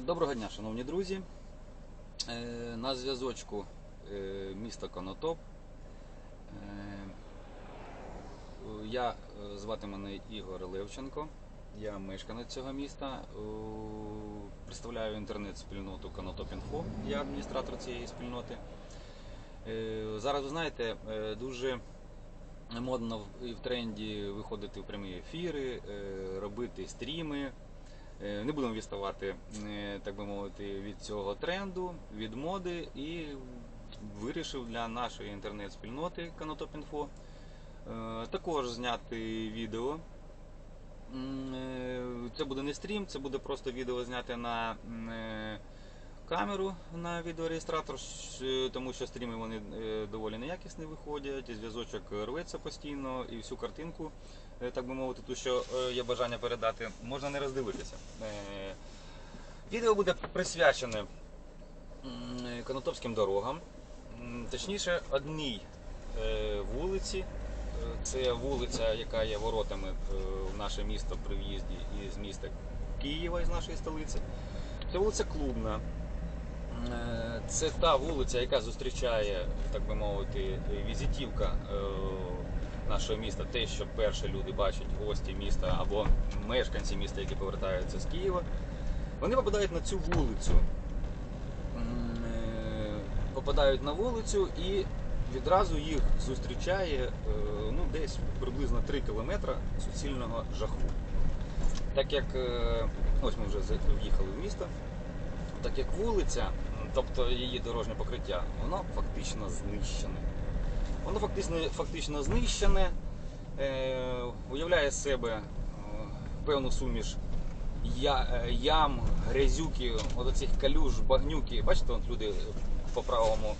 Доброго дня, шановні друзі. Е, На зв'язочку е, місто Конотоп. Е, Я звати мене Ігор Левченко. Я мешканець цього міста. Представляю інтернет-спільноту Конотоп.Інфо. Я адміністратор цієї спільноти. Зараз ви знаєте, дуже модно і в тренді виходити в прямі ефіри, робити стріми. Е, Не будемо відставати, е, так би мовити, від цього тренду, від моди і вирішив для нашої інтернет-спільноти Канотоп.Інфо е, також зняти відео. Це буде не стрім, це буде просто відео зняти на камеру на відеореєстратор, тому що стріми вони е, доволі неякісні виходять, і зв'язочок рветься постійно, і всю картинку, е, так би мовити, ту, що е, є бажання передати, можна не роздивитися. Е, Відео буде присвячене е, конотопським дорогам, точніше, одній е, вулиці. Е, Це вулиця, яка є воротами е, в наше місто при в'їзді із міста Києва, із нашої столиці. Це вулиця Клубна. Е, Це та вулиця, яка зустрічає, так би мовити, візитівка е, нашого міста. Те, що перші люди бачать гості міста або мешканці міста, які повертаються з Києва. Вони попадають на цю вулицю. Е, Попадають на вулицю і відразу їх зустрічає е, ну, десь приблизно 3 кілометри суцільного жаху. Так як е, ось ми вже в'їхали в місто, так як вулиця, тобто її дорожнє покриття, воно фактично знищене. Воно фактично, фактично знищене, е, уявляє себе е, певну суміш я, е, ям, грязюки, от оцих калюж, багнюки. Бачите, от люди по правому.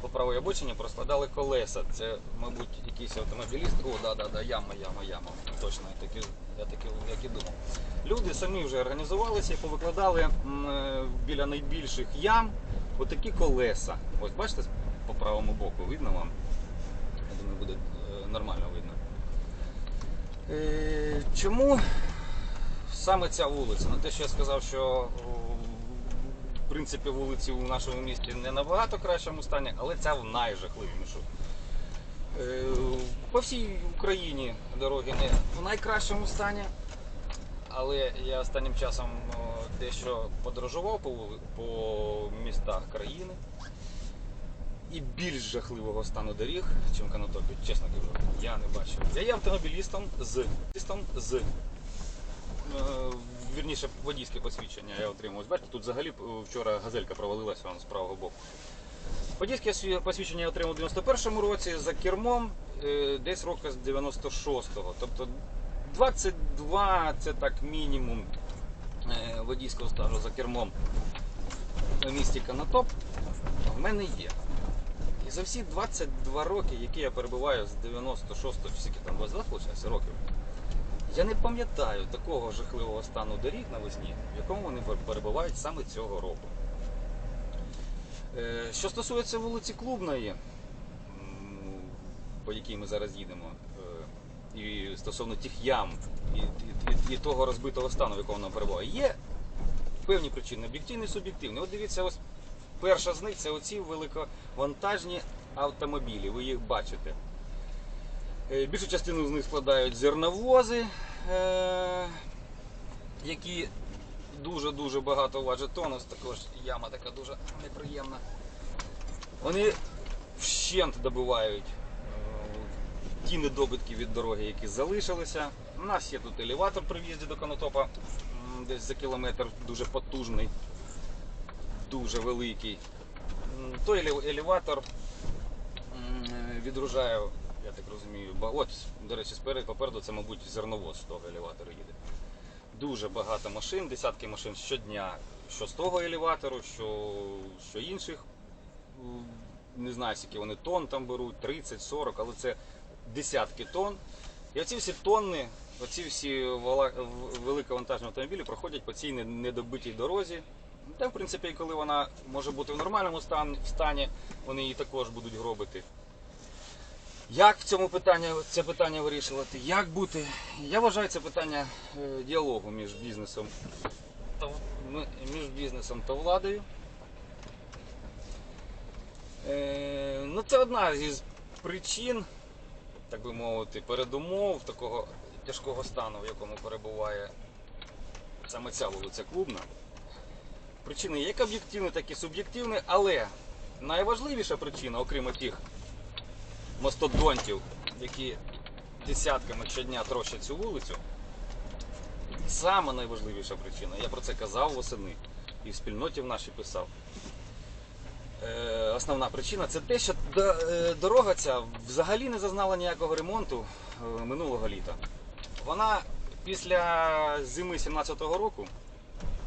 По правій обочині проскладали колеса. Це, мабуть, якийсь автомобіліст. О, да, да, да, яма, яма, яма. Точно, я таки, я таки як і думав. Люди самі вже організувалися і повикладали е, біля найбільших ям отакі колеса. Ось бачите, по правому боку видно вам. Я думаю, буде е, нормально видно. Е, чому саме ця вулиця? На те, що я сказав, що в принципі вулиці у нашому місті не набагато кращому стані, але ця в найжахливішу. Е, По всій Україні дороги не в найкращому стані. Але я останнім часом дещо подорожував по, по містах країни. І більш жахливого стану доріг, чим в чесно кажу, я не бачив. Я є автомобілістом з, з е, вірніше, водійське посвідчення я отримав. Бачите, тут взагалі е, вчора газелька провалилася з правого боку. Водійське посвідчення я отримав у 91-му році за кермом е, десь року з 96-го. Тобто 22 це так мінімум е, водійського стажу за кермом в місті Конотоп в мене є. І за всі 22 роки, які я перебуваю з 96-го, чи скільки там 22 виходить, років, я не пам'ятаю такого жахливого стану доріг навесні, в якому вони перебувають саме цього року. Е, Що стосується вулиці Клубної, по якій ми зараз їдемо, е, і стосовно тих ям і, і, і, і того розбитого стану, в якому вона перебуває, є певні причини, об'єктивні і суб'єктивні. От дивіться, ось перша з них це оці великовантажні автомобілі. Ви їх бачите. Е, Більшу частину з них складають зерновози, е, які дуже-дуже багато важать тонн. Ось також яма така дуже неприємна. Вони вщент добивають е, ті недобитки від дороги, які залишилися. У нас є тут елеватор при в'їзді до Конотопа, десь за кілометр дуже потужний, дуже великий. Той еле- елеватор відгружає, я так розумію, от, до речі, спереду попереду це, мабуть, зерновоз з того елеватора їде. Дуже багато машин, десятки машин щодня, що з того елеватору, що, що інших. Не знаю, скільки вони тонн там беруть, 30-40, але це десятки тонн. І оці всі тонни, оці всі великовантажні автомобілі проходять по цій недобитій дорозі. Та, в принципі, коли вона може бути в нормальному стані, вони її також будуть гробити. Як в цьому питанні це питання вирішувати? Як бути? Я вважаю це питання е, діалогу між бізнесом та між бізнесом та владою. Е, ну, це одна із причин, так би мовити, передумов такого тяжкого стану, в якому перебуває саме ця вулиця Клубна. Причини як об'єктивні, так і суб'єктивні, але найважливіша причина, окрім тих мастодонтів, які десятками щодня трощать цю вулицю, саме найважливіша причина, я про це казав восени і в спільноті в нашій писав. Е, основна причина це те, що е, дорога ця взагалі не зазнала ніякого ремонту е, минулого літа. Вона після зими 17-го року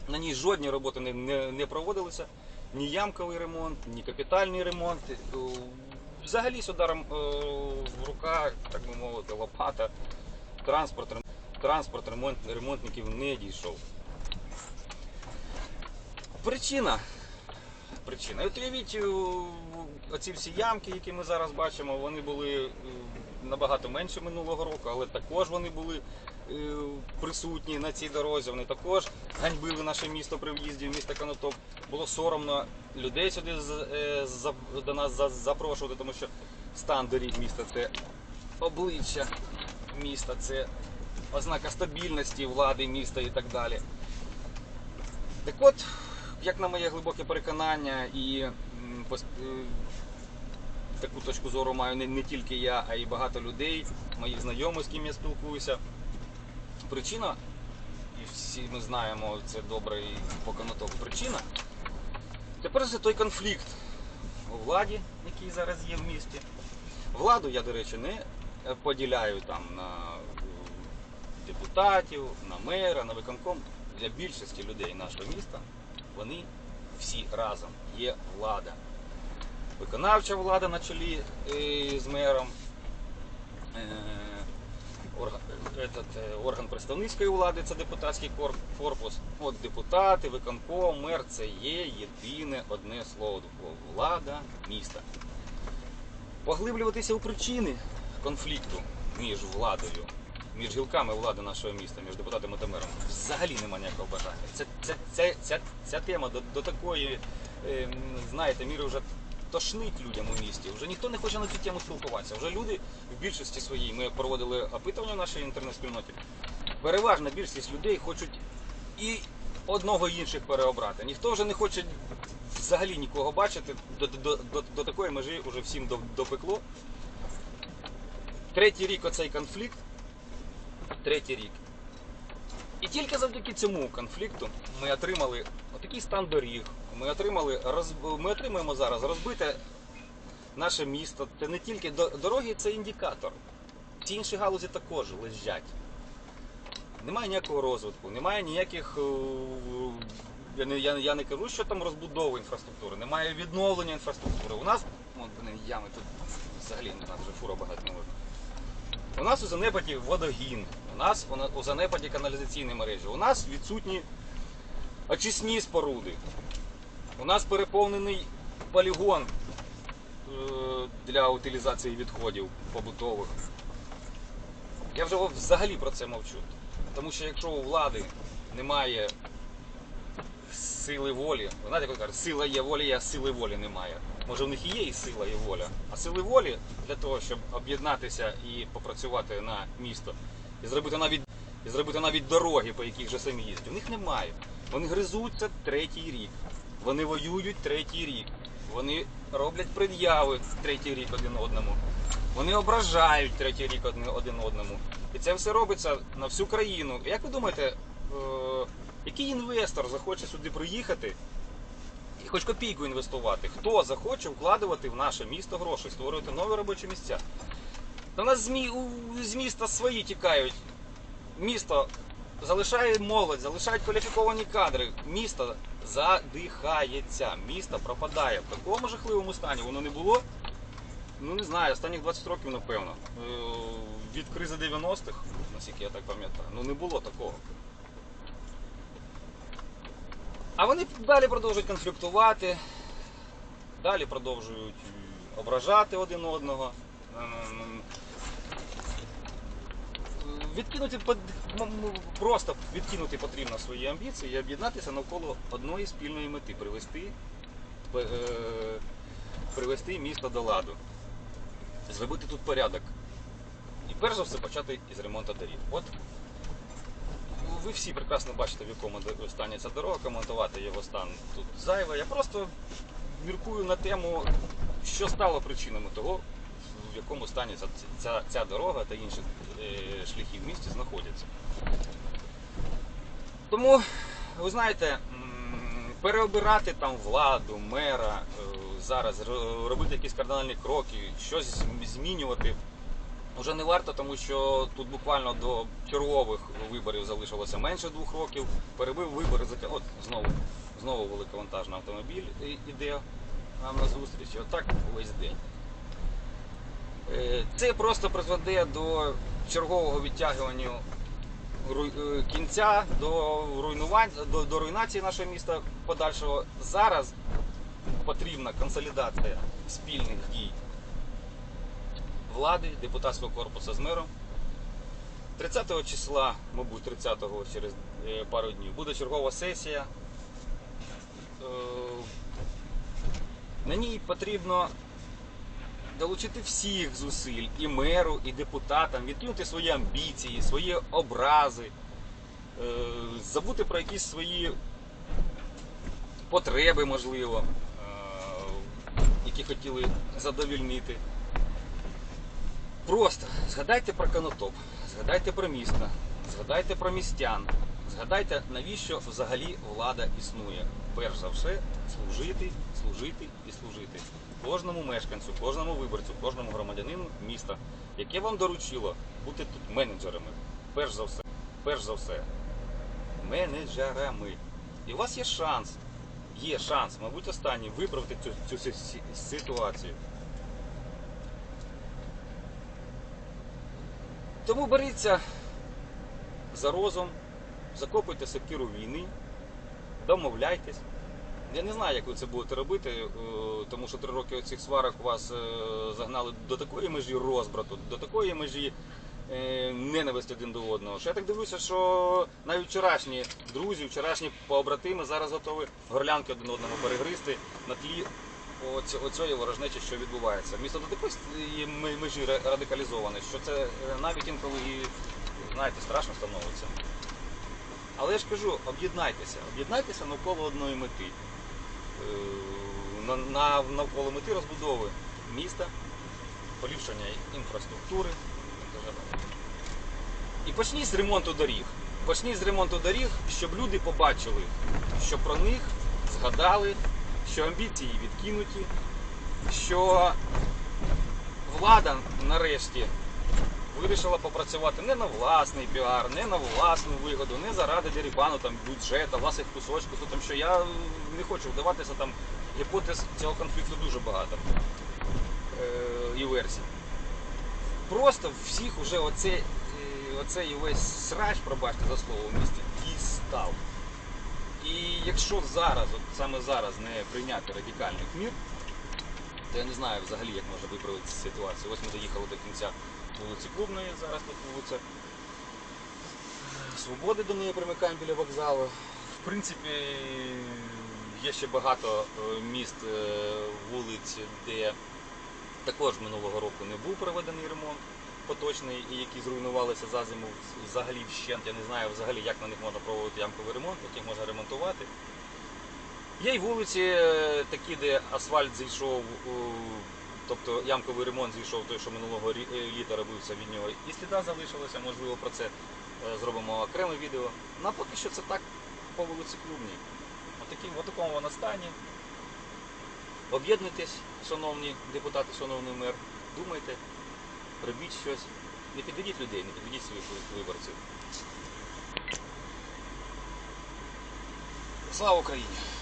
на ній жодні роботи не, не, не проводилися. Ні ямковий ремонт, ні капітальний ремонт. Взагалі рем- е, в руках, так би мовити, лопата, транспорт, транспорт ремонт, ремонтників не дійшов. Причина. Причина. От уявіть, е, оці всі ямки, які ми зараз бачимо, вони були е, набагато менше минулого року, але також вони були е, присутні на цій дорозі. Вони також ганьбили наше місто при в'їзді в місто Конотоп. Було соромно людей сюди до нас запрошувати, тому що стан доріг міста це обличчя міста, це ознака стабільності влади міста і так далі. Так от, як на моє глибоке переконання, і е, таку точку зору маю не, не тільки я, а й багато людей, моїх знайомих, з ким я спілкуюся. Причина, і всі ми знаємо це добре і по причина. Тепер це той конфлікт у владі, який зараз є в місті. Владу я, до речі, не поділяю там на е, депутатів, на мера, на виконком. Для більшості людей нашого міста вони всі разом є влада. Виконавча влада на чолі е, з мером, е, е, орган представницької влади це депутатський корпус. От депутати, виконком, мер це є єдине одне слово влада міста. Поглиблюватися у причини конфлікту між владою, між гілками влади нашого міста, між депутатами та мером, взагалі немає ніякого бажання. Це, це, це, ця, ця тема до, до такої, е, знаєте, міри вже тошнить людям у місті. Вже ніхто не хоче на цю тему спілкуватися. Вже люди в більшості своїй, ми проводили опитування в нашій інтернет-спільноті. Переважна більшість людей хочуть і одного і інших переобрати. Ніхто вже не хоче взагалі нікого бачити. До, до, до, до такої межі вже всім до- допекло. Третій рік оцей конфлікт. Третій рік. І тільки завдяки цьому конфлікту ми отримали отакий стан доріг. Ми отримали ми отримуємо зараз розбите наше місто. Це не тільки дороги, це індикатор. Ці інші галузі також лежать. Немає ніякого розвитку, немає ніяких. е, Я не, я, я не кажу, що там розбудови інфраструктури, немає відновлення інфраструктури. У нас, от ями тут взагалі не знаю, вже фура багато не. У нас у занепаді водогін, у нас у занепаді каналізаційні мережі, у нас відсутні очисні споруди, у нас переповнений полігон е, для утилізації відходів побутових. Я вже взагалі про це мовчу. Тому що якщо у влади немає сили волі, ви знаєте, як кажуть, сила є воля, є, а сили волі немає. Може в них і є і сила, і воля. А сили волі для того, щоб об'єднатися і попрацювати на місто, і зробити навіть, і зробити навіть дороги, по яких же самі їздять, у них немає. Вони гризуться третій рік. Вони воюють третій рік. Вони роблять пред'яви третій рік один одному. Вони ображають третій рік один одному. І це все робиться на всю країну. Як ви думаєте, е, який інвестор захоче сюди приїхати хоч копійку інвестувати? Хто захоче вкладувати в наше місто гроші, створювати нові робочі місця? У нас змі, з міста свої тікають. Місто залишає молодь, залишають кваліфіковані кадри. Місто задихається, місто пропадає в такому жахливому стані. Воно не було Ну не знаю, останніх 20 років, напевно. Е, Від кризи 90-х, наскільки я так пам'ятаю, ну не було такого. А вони далі продовжують конфліктувати, далі продовжують ображати один одного. Ем, відкинути м- м- просто відкинути потрібно свої амбіції і об'єднатися навколо одної спільної мети привести, е, привести місто до ладу, зробити тут порядок. І перш за все почати із ремонту доріг. От ви всі прекрасно бачите, в якому стані ця дорога, коментувати його стан тут зайве. Я просто міркую на тему, що стало причинами того, в якому стані ця, ця, ця дорога та інші е, шляхи в місті знаходяться. Тому, ви знаєте, переобирати там владу, мера, е, зараз робити якісь кардинальні кроки, щось змінювати. Вже не варто, тому що тут буквально до чергових виборів залишилося менше двох років. Перебив вибори от знову, знову великовантажний автомобіль іде нам на зустріч. Отак весь день. Е, Це просто призведе до чергового відтягування е, кінця, до руйнувань, до, до руйнації нашого міста подальшого. Зараз потрібна консолідація спільних дій влади, депутатського корпусу з мером. 30 числа, мабуть, 30-го через е, пару днів, буде чергова сесія. Е, На ній потрібно долучити всіх зусиль і меру, і депутатам, відкинути свої амбіції, свої образи, е, забути про якісь свої потреби, можливо, е, які хотіли задовільнити. Просто згадайте про Конотоп, згадайте про місто, згадайте про містян, згадайте, навіщо взагалі влада існує. Перш за все, служити, служити і служити. Кожному мешканцю, кожному виборцю, кожному громадянину міста, яке вам доручило бути тут менеджерами. Перш за все, перш за все, менеджерами. І у вас є шанс, є шанс, мабуть, останній, виправити цю, цю си- ситуацію. Тому беріться за розум, закопуйте сокиру війни, домовляйтесь. Я не знаю, як ви це будете робити, е, тому що три роки цих сварок вас е, загнали до такої межі розбрату, до такої межі е, ненависті один до одного. Що я так дивлюся, що навіть вчорашні друзі, вчорашні побратими зараз готові горлянки один одному перегризти на тлі оць- оцієї ворожнечі, що відбувається. Місто до такої межі радикалізоване, що це е, навіть інколи і знаєте, страшно становиться. Але я ж кажу, об'єднайтеся, об'єднайтеся навколо одної мети. Е, на- на- навколо мети розбудови міста, поліпшення інфраструктури. І почніть з ремонту доріг. Почніть з ремонту доріг, щоб люди побачили, що про них згадали, що амбіції відкинуті, що влада нарешті вирішила попрацювати не на власний піар, не на власну вигоду, не заради дерибану там бюджету, власних кусочків. То, там, що я е, не хочу вдаватися там гіпотез цього конфлікту дуже багато е, і версій. Просто всіх уже оцей, е, оцей весь срач, пробачте за слово, в місті дістав. І якщо зараз, от саме зараз не прийняти радикальних мір, то я не знаю взагалі, як можна виправити цю ситуацію. Ось ми доїхали до кінця вулиці Клубної, зараз тут вулиця Свободи до неї примикаємо біля вокзалу. В принципі, є ще багато е, міст, е, вулиць, де також минулого року не був проведений ремонт поточний і які зруйнувалися за зиму взагалі вщент. Я не знаю взагалі, як на них можна проводити ямковий ремонт, як їх можна ремонтувати. Є й вулиці е, такі, де асфальт зійшов, тобто ямковий ремонт зійшов той, що минулого е, літа робився від нього. І сліда залишилося, можливо, про це е, зробимо окреме відео. Ну, а поки що це так по вулиці Клубній. Отакі, в такому вона стані. Об'єднуйтесь, шановні депутати, шановний мер, думайте, робіть щось. Не підведіть людей, не підведіть своїх виборців. Слава Україні!